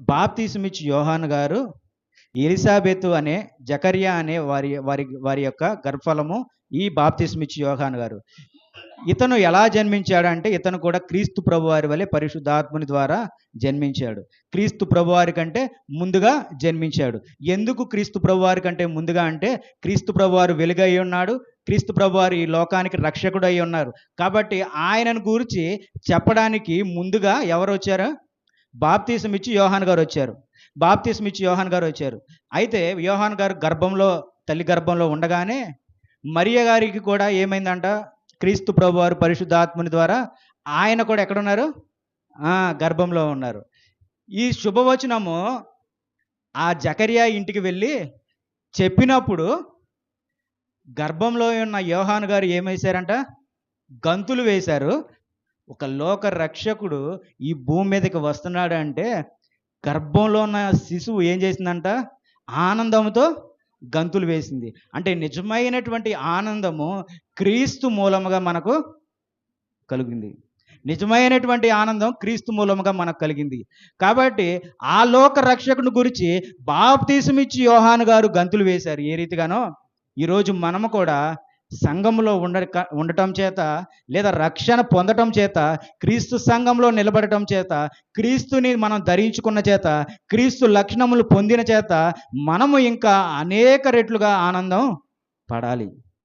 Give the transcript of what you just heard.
బాప్తీసమిచ్చి యోహాన్ గారు ఎలిసాబెతు అనే జకరియా అనే వారి వారి వారి యొక్క గర్భఫలము ఈ బాప్తీసమిచ్చి యోహాన్ గారు. ఇతను ఎలా జన్మించాడంటే ఇతను కూడా క్రీస్తు ప్రభువారి వలె పరిశుద్ధాత్ముని ద్వారా జన్మించాడు. క్రీస్తు ప్రభువారి కంటే ముందుగా జన్మించాడు. ఎందుకు క్రీస్తు ప్రభువారి కంటే ముందుగా అంటే క్రీస్తు ప్రభువారు వెలుగై ఉన్నాడు క్రీస్తు ప్రభువారు ఈ లోకానికి రక్షకుడు అయి ఉన్నారు. కాబట్టి ఆయనను గురించి చెప్పడానికి ముందుగా ఎవరు వచ్చారు? బాప్తీసం ఇచ్చి యోహాన్ గారు వచ్చారు. బాప్తీసం ఇచ్చి యోహాన్ గారు వచ్చారు. అయితే యోహాన్ గారు గర్భంలో తల్లి గర్భంలో ఉండగానే మరియ గారికి కూడా ఏమైందంట? క్రీస్తు ప్రభువారు పరిశుద్ధాత్ముని ద్వారా ఆయన కూడా ఎక్కడున్నారు? గర్భంలో ఉన్నారు. ఈ శుభవచనము ఆ జకరియా ఇంటికి వెళ్ళి చెప్పినప్పుడు గర్భంలో ఉన్న యోహాన్ గారు ఏమేశారంట గంతులు వేశారు. ఒక లోక రక్షకుడు ఈ భూమి మీదకి వస్తున్నాడు అంటే గర్భంలో ఉన్న శిశువు ఏం చేసిందంట? ఆనందంతో గంతులు వేసింది. అంటే నిజమైనటువంటి ఆనందము క్రీస్తు మూలముగా మనకు కలిగింది. నిజమైనటువంటి ఆనందం క్రీస్తు మూలముగా మనకు కలిగింది. కాబట్టి ఆ లోక రక్షకుని గురించి బాప్తీసమిచ్చి యోహాను గారు గంతులు వేశారు. ఏ రీతిగానో? ఈరోజు మనము కూడా సంఘంలో ఉండ ఉండటం చేత లేదా రక్షణ పొందటం చేత క్రీస్తు సంఘంలో నిలబడటం చేత క్రీస్తుని మనం ధరించుకున్న చేత క్రీస్తు లక్షణములు పొందిన చేత మనము ఇంకా అనేక రెట్లుగా ఆనందం పడాలి.